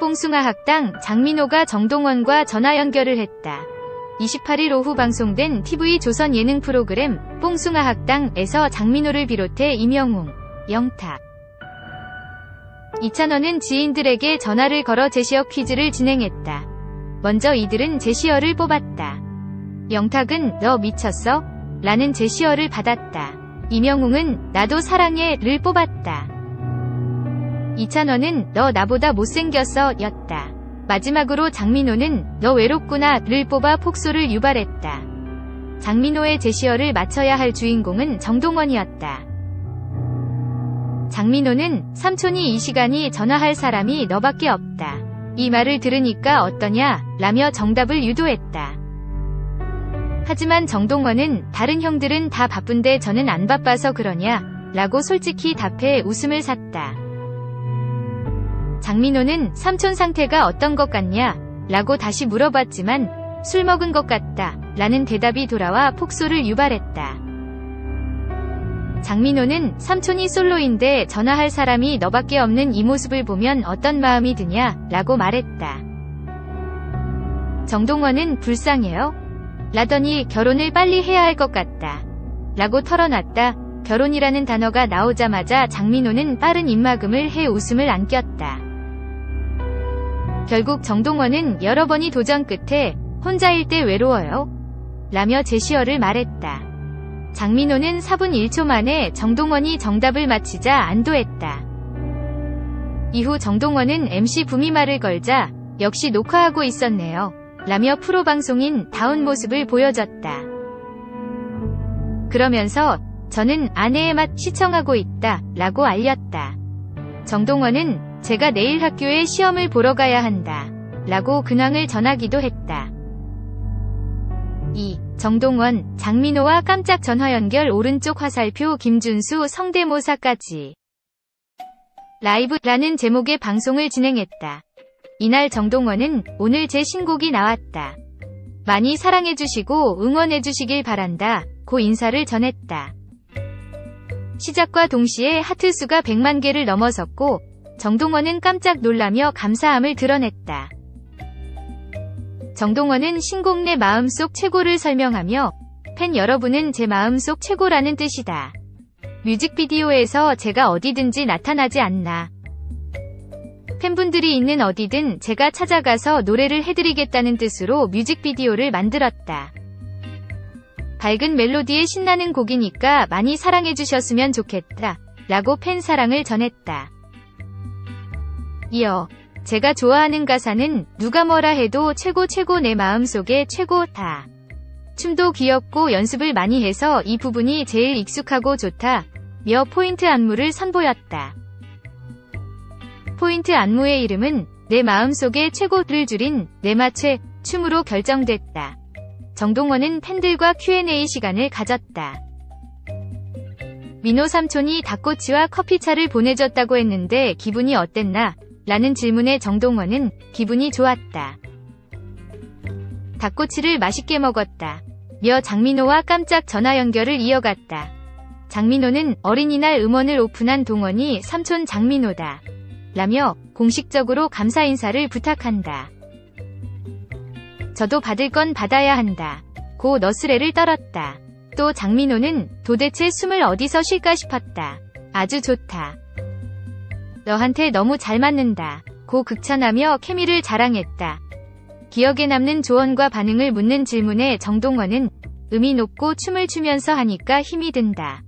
뽕숭아 학당 장민호가 정동원과 전화 연결을 했다. 28일 오후 방송된 TV 조선 예능 프로그램 뽕숭아 학당에서 장민호를 비롯해 임영웅, 영탁, 이찬원은 지인들에게 전화를 걸어 제시어 퀴즈를 진행했다. 먼저 이들은 제시어를 뽑았다. 영탁은 너 미쳤어? 라는 제시어를 받았다. 임영웅은 나도 사랑해 를 뽑았다. 이찬원은 너 나보다 못생겼어 였다. 마지막으로 장민호는 너 외롭구나 를 뽑아 폭소를 유발했다. 장민호의 제시어를 맞춰야 할 주인공은 정동원이었다. 장민호는 삼촌이 이 시간이 전화할 사람이 너밖에 없다. 이 말을 들으니까 어떠냐? 라며 정답을 유도했다. 하지만 정동원은 다른 형들은 다 바쁜데 저는 안 바빠서 그러냐? 라고 솔직히 답해 웃음을 샀다. 장민호는 삼촌 상태가 어떤 것 같냐? 라고 다시 물어봤지만 술 먹은 것 같다. 라는 대답이 돌아와 폭소를 유발했다. 장민호는 삼촌이 솔로인데 전화할 사람이 너밖에 없는 이 모습을 보면 어떤 마음이 드냐? 라고 말했다. 정동원은 불쌍해요? 라더니 결혼을 빨리 해야 할 것 같다. 라고 털어놨다. 결혼이라는 단어가 나오자마자 장민호는 빠른 입막음을 해 웃음을 안겼다. 결국 정동원은 여러 번이 도전 끝에 혼자일 때 외로워요? 라며 제시어를 말했다. 장민호는 4분 1초 만에 정동원이 정답을 맞히자 안도했다. 이후 정동원은 MC 부미 말을 걸자 역시 녹화하고 있었네요. 라며 프로 방송인 다운 모습을 보여줬다. 그러면서 저는 아내의 맛 시청하고 있다. 라고 알렸다. 정동원은 제가 내일 학교에 시험을 보러 가야 한다. 라고 근황을 전하기도 했다. 2. 정동원, 장민호와 깜짝 전화 연결 오른쪽 화살표 김준수 성대모사까지. 라이브라는 제목의 방송을 진행했다. 이날 정동원은 오늘 제 신곡이 나왔다. 많이 사랑해주시고 응원해주시길 바란다. 고 인사를 전했다. 시작과 동시에 하트수가 100만 개를 넘어섰고 정동원은 깜짝 놀라며 감사함을 드러냈다. 정동원은 신곡 내 마음속 최고를 설명하며 팬 여러분은 제 마음속 최고라는 뜻이다. 뮤직비디오에서 제가 어디든지 나타나지 않나. 팬분들이 있는 어디든 제가 찾아가서 노래를 해드리겠다는 뜻으로 뮤직비디오를 만들었다. 밝은 멜로디에 신나는 곡이니까 많이 사랑해주셨으면 좋겠다. 라고 팬 사랑을 전했다. 이어 제가 좋아하는 가사는 누가 뭐라 해도 최고 최고 내 마음속에 최고 다. 춤도 귀엽고 연습을 많이 해서 이 부분이 제일 익숙하고 좋다. 며 포인트 안무를 선보였다. 포인트 안무의 이름은 내 마음속에 최고를 줄인 내마최 춤으로 결정됐다. 정동원은 팬들과 Q&A 시간을 가졌다. 민호 삼촌이 닭꼬치와 커피차를 보내줬다고 했는데 기분이 어땠나? 라는 질문에 정동원은 기분이 좋았다. 닭꼬치를 맛있게 먹었다. 며 장민호와 깜짝 전화 연결을 이어갔다. 장민호는 어린이날 음원을 오픈한 동원이 삼촌 장민호다. 라며 공식적으로 감사 인사를 부탁한다. 저도 받을 건 받아야 한다. 고 너스레를 떨었다. 또 장민호는 도대체 숨을 어디서 쉴까 싶었다. 아주 좋다. 너한테 너무 잘 맞는다. 고 극찬하며 케미를 자랑했다. 기억에 남는 조언과 반응을 묻는 질문에 정동원은 음이 높고 춤을 추면서 하니까 힘이 든다.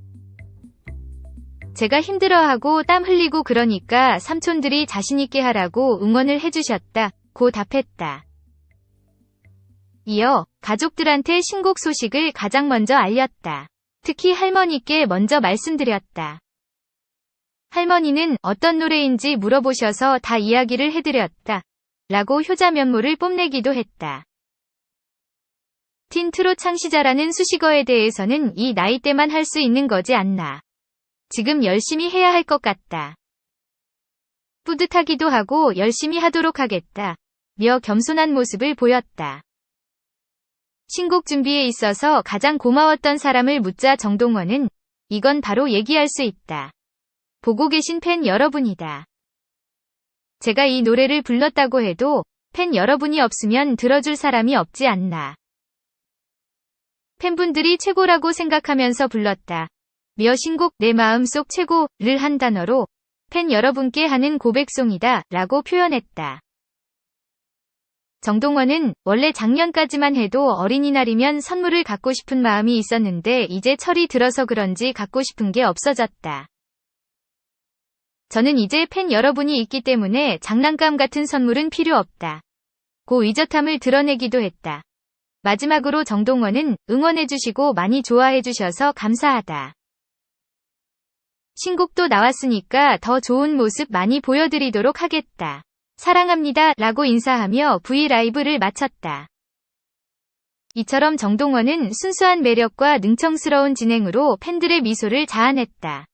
제가 힘들어하고 땀 흘리고 그러니까 삼촌들이 자신있게 하라고 응원을 해주셨다. 고 답했다. 이어 가족들한테 신곡 소식을 가장 먼저 알렸다. 특히 할머니께 먼저 말씀드렸다. 할머니는 어떤 노래인지 물어보셔서 다 이야기를 해드렸다. 라고 효자 면모를 뽐내기도 했다. 틴트로 창시자라는 수식어에 대해서는 이 나이 때만 할 수 있는 거지 않나. 지금 열심히 해야 할 것 같다. 뿌듯하기도 하고 열심히 하도록 하겠다. 며 겸손한 모습을 보였다. 신곡 준비에 있어서 가장 고마웠던 사람을 묻자 정동원은 이건 바로 얘기할 수 있다. 보고 계신 팬 여러분이다. 제가 이 노래를 불렀다고 해도 팬 여러분이 없으면 들어줄 사람이 없지 않나. 팬분들이 최고라고 생각하면서 불렀다. 며 신곡 내 마음속 최고를 한 단어로 팬 여러분께 하는 고백송이다 라고 표현했다. 정동원은 원래 작년까지만 해도 어린이날이면 선물을 갖고 싶은 마음이 있었는데 이제 철이 들어서 그런지 갖고 싶은 게 없어졌다. 저는 이제 팬 여러분이 있기 때문에 장난감 같은 선물은 필요 없다. 고 의젓함을 드러내기도 했다. 마지막으로 정동원은 응원해주시고 많이 좋아해주셔서 감사하다. 신곡도 나왔으니까 더 좋은 모습 많이 보여드리도록 하겠다. 사랑합니다 라고 인사하며 브이라이브를 마쳤다. 이처럼 정동원은 순수한 매력과 능청스러운 진행으로 팬들의 미소를 자아냈다.